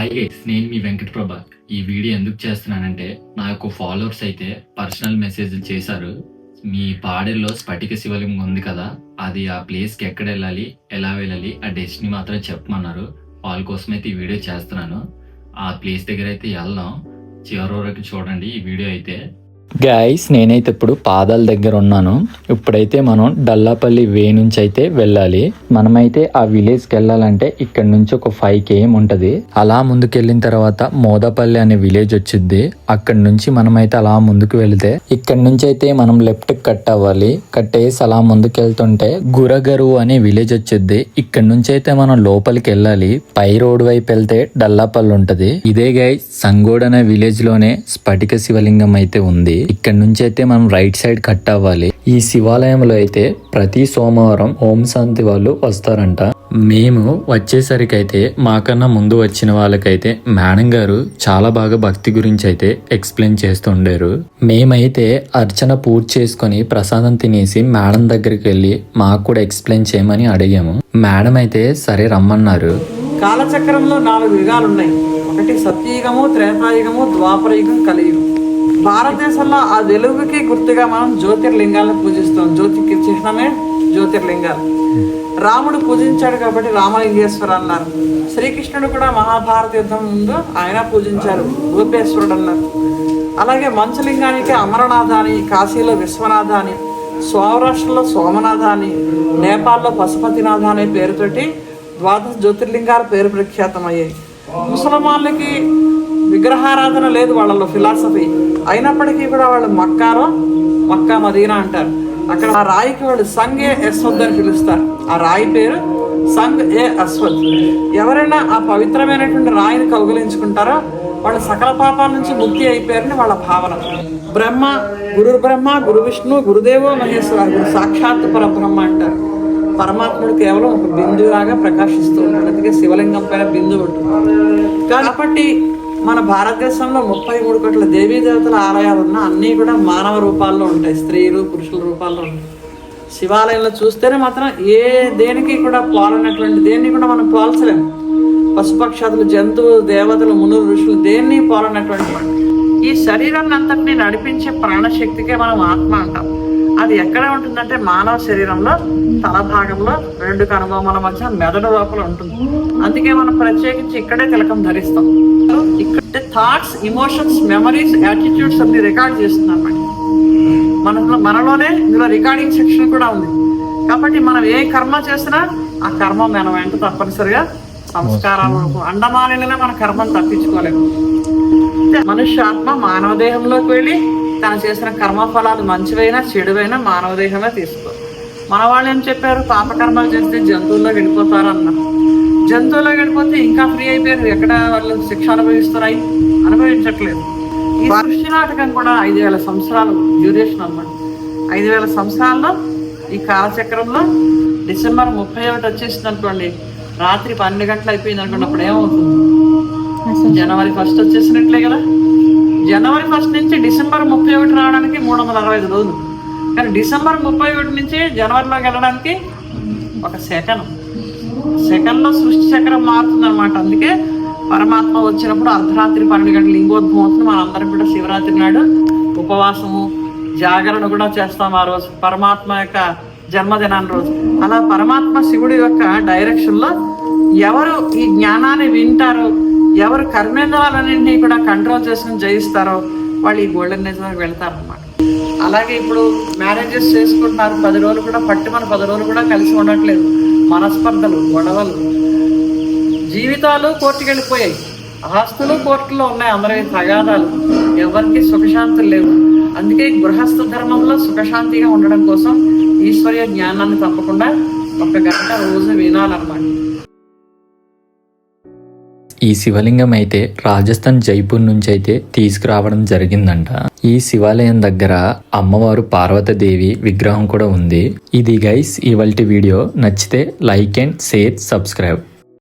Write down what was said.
Hi guys నేను మీ వెంకట ప్రభా ఈ వీడియో ఎందుకు చేస్తున్నానంటే నాకు ఫాలోవర్స్ అయితే పర్సనల్ మెసేజ్లు చేశారు. మీ పాడెల్లో స్ఫటిక శివలింగం ఉంది కదా అది ఆ ప్లేస్కి ఎక్కడ వెళ్ళాలి ఎలా వెళ్ళాలి ఆ డెస్టినీ మాత్రం చెప్పమన్నారు. వాళ్ళ కోసం అయితే ఈ వీడియో చేస్తున్నాను. ఆ ప్లేస్ దగ్గర అయితే వెళ్దాం. చివరి వరకు చూడండి ఈ వీడియో అయితే. గైస్ నేనైతే ఇప్పుడు పాదాల దగ్గర ఉన్నాను. ఇప్పుడైతే మనం డల్లాపల్లి వే నుంచి అయితే వెళ్ళాలి. మనమైతే ఆ విలేజ్కి వెళ్ళాలంటే ఇక్కడ నుంచి ఒక ఫైవ్ కేఎం ఉంటది. అలా ముందుకు వెళ్ళిన తర్వాత మోదపల్లి అనే విలేజ్ వచ్చింది అక్కడ నుంచి మనమైతే అలా ముందుకు వెళితే ఇక్కడ నుంచి అయితే మనం లెఫ్ట్ కట్ అవ్వాలి. కట్ వేసి అలా ముందుకు వెళ్తుంటే గురగరు అనే విలేజ్ వచ్చింది ఇక్కడ నుంచి అయితే మనం లోపలికి వెళ్ళాలి. పై రోడ్ వైపు వెళ్తే డల్లాపల్లి ఉంటది. ఇదే గై సంగోడ్ అనే విలేజ్లోనే స్ఫటిక శివలింగం అయితే ఉంది. ఇక్కడ నుంచి అయితే మనం రైట్ సైడ్ కట్ అవ్వాలి. ఈ శివాలయంలో అయితే ప్రతి సోమవారం ఓం శాంతి వాళ్ళు వస్తారంట. మేము వచ్చేసరికి అయితే మాకన్నా ముందు వచ్చిన వాళ్ళకైతే మేడం గారు చాలా బాగా భక్తి గురించి అయితే ఎక్స్ప్లెయిన్ చేస్తుండారు. మేమైతే అర్చన పూర్తి చేసుకొని ప్రసాదం తినేసి మేడం దగ్గరికి వెళ్ళి మాకు కూడా ఎక్స్ప్లెయిన్ చేయమని అడిగాము. మేడం అయితే సరే రమ్మన్నారు. కాలచక్రంలో నాలుగు యుగాలు ఉన్నాయి ఒకటి సత్యయుగము త్రేతాయుగము ద్వాపరయుగం కలియుగం. భారతదేశంలో ఆ వెలుగుకి గుర్తుగా మనం జ్యోతిర్లింగాలను పూజిస్తాం. జ్యోతికి చిహ్నమే జ్యోతిర్లింగాలు రాముడు పూజించాడు కాబట్టి రామలింగేశ్వర అన్నారు. శ్రీకృష్ణుడు కూడా మహాభారత యుద్ధం ముందు ఆయన పూజించారు. గోపేశ్వరుడు అన్నారు. అలాగే మంచలింగానికి అమరనాథ అని కాశీలో విశ్వనాథ అని సౌరాష్ట్రలో సోమనాథ అని నేపాల్లో పశుపతినాథ అనే పేరుతోటి ద్వాదశ జ్యోతిర్లింగాల పేరు ప్రఖ్యాతమయ్యాయి. ముసల్మాన్లకి విగ్రహారాధన లేదు వాళ్ళలో ఫిలాసఫీ అయినప్పటికీ కూడా వాళ్ళు మక్కారో మక్కా మదీనా అంటారు. అక్కడ ఆ రాయికి వాళ్ళు సంగ్ ఏ అస్వద్ అని పిలుస్తారు. ఆ రాయి పేరు సంగ్ ఏ అస్వద్ ఎవరైనా ఆ పవిత్రమైనటువంటి రాయిని కౌగిలించుకుంటారో వాళ్ళు సకల పాపాల నుంచి ముక్తి అయిపోయారని వాళ్ళ భావన. బ్రహ్మ గురు బ్రహ్మ గురు విష్ణు గురుదేవో మహేశ్వర గురు సాక్షాత్ పరబ్రహ్మ అంటారు. పరమాత్ముడు కేవలం ఒక బిందువులాగా ప్రకాశిస్తూ ఉంటాడు అందుకే శివలింగం పైన బిందువు ఉంటుంది. కాబట్టి మన భారతదేశంలో ముప్పై మూడు కోట్ల దేవీ దేవతల ఆలయాలు ఉన్నా అన్నీ కూడా మానవ రూపాల్లో ఉంటాయి. స్త్రీలు పురుషుల రూపాల్లో ఉంటాయి. శివాలయంలో చూస్తేనే మాత్రం ఏ దేనికి కూడా పోలనటువంటి దేన్ని కూడా మనం పోల్చలేము. పశుపక్షాదులు జంతువులు దేవతలు మునులు ఋషులు దేన్ని పోలనటువంటి ఈ శరీరాన్ని అంతటిని నడిపించే ప్రాణశక్తికే మనం ఆత్మ అంటాం. అది ఎక్కడ ఉంటుందంటే మానవ శరీరంలో తల భాగంలో రెండు కనుబొమ్మల మధ్య మెదడు లోపల ఉంటుంది. అందుకే మనం ప్రత్యేకించి ఇక్కడే తిలకం ధరిస్తాం. ఇక్కడ థాట్స్ ఇమోషన్స్ మెమరీస్ యాటిట్యూడ్స్ అన్ని రికార్డ్ చేస్తున్నాం మనలో మనలోనే ఇందులో రికార్డింగ్ సెక్షన్ కూడా ఉంది. కాబట్టి మనం ఏ కర్మ చేసినా ఆ కర్మ మన వెంట తప్పనిసరిగా సంస్కారాలు అండమానినే మన కర్మను తప్పించుకోలేము. మనుష్య ఆత్మ మానవ దేహంలోకి వెళ్ళి తను చేసిన కర్మఫలాలు మంచివైనా చెడువైనా మానవ దేహమే తీసుకో. మన వాళ్ళు ఏం చెప్పారు? పాపకర్మలు చేస్తే జంతువుల్లో వెళ్ళిపోతారు అన్నారు జంతువుల్లో వెళ్ళిపోతే ఇంకా ఫ్రీ అయిపోయారు. ఎక్కడ వాళ్ళు శిక్ష అనుభవిస్తున్నాయి అనుభవించట్లేదు. ఈ సృష్టి నాటకం కూడా ఐదు వేల సంవత్సరాలు డ్యూరేషన్ అన్నమాట. ఐదు వేల సంవత్సరాల్లో ఈ కాలచక్రంలో డిసెంబర్ ముప్పై ఒకటి వచ్చేసింది అనుకోండి రాత్రి పన్నెండు గంటలు అయిపోయింది అనుకోండి అప్పుడు ఏమవుతుంది జనవరి ఫస్ట్ వచ్చేసినట్లే కదా? జనవరి ఫస్ట్ నుంచి డిసెంబర్ ముప్పై ఒకటి రావడానికి మూడు వందల అరవై ఐదు రోజులు. కానీ డిసెంబర్ ముప్పై ఒకటి నుంచి జనవరిలోకి వెళ్ళడానికి ఒక సెకండ్ సెకండ్లో సృష్టి చక్రం మారుతుందన్నమాట. అందుకే పరమాత్మ వచ్చినప్పుడు అర్ధరాత్రి పన్నెండు గంటల లింగోద్భవం అవుతుంది. మనందరం కూడా శివరాత్రి నాడు ఉపవాసము జాగరణ కూడా చేస్తాం ఆ రోజు. పరమాత్మ యొక్క జన్మదినాన్ని రోజు. అలా పరమాత్మ శివుడి యొక్క డైరెక్షన్లో ఎవరు ఈ జ్ఞానాన్ని వింటారు? ఎవరు కర్మేంద్రాలన్నింటినీ కూడా కంట్రోల్ చేసుకుని జయిస్తారో వాళ్ళు ఈ గోల్డెన్ ఏజ్లోకి వెళ్తారు అనమాట అలాగే ఇప్పుడు మ్యారేజెస్ చేసుకుంటున్నారు. పది రోజులు కూడా పట్టి మన పది రోజులు కూడా కలిసి ఉండట్లేదు. మనస్పర్ధలు గొడవలు. జీవితాలు కోర్టుకి వెళ్ళిపోయాయి. ఆస్తులు కోర్టులో ఉన్నాయి. అందరికీ తగాదాలు. ఎవరికి సుఖశాంతులు లేవు. అందుకే గృహస్థ ధర్మంలో సుఖశాంతిగా ఉండడం కోసం ఈశ్వర్య జ్ఞానాన్ని తప్పకుండా ఒక గంట రోజు వినాలన్నమాట. ఈ శివలింగం అయితే రాజస్థాన్ జైపూర్ నుంచి అయితే తీసుకురావడం జరిగిందంట. ఈ శివాలయం దగ్గర అమ్మవారు పార్వతీదేవి విగ్రహం కూడా ఉంది. ఇది గైస్ ఇవాళ వీడియో. నచ్చితే లైక్ అండ్ షేర్ సబ్స్క్రైబ్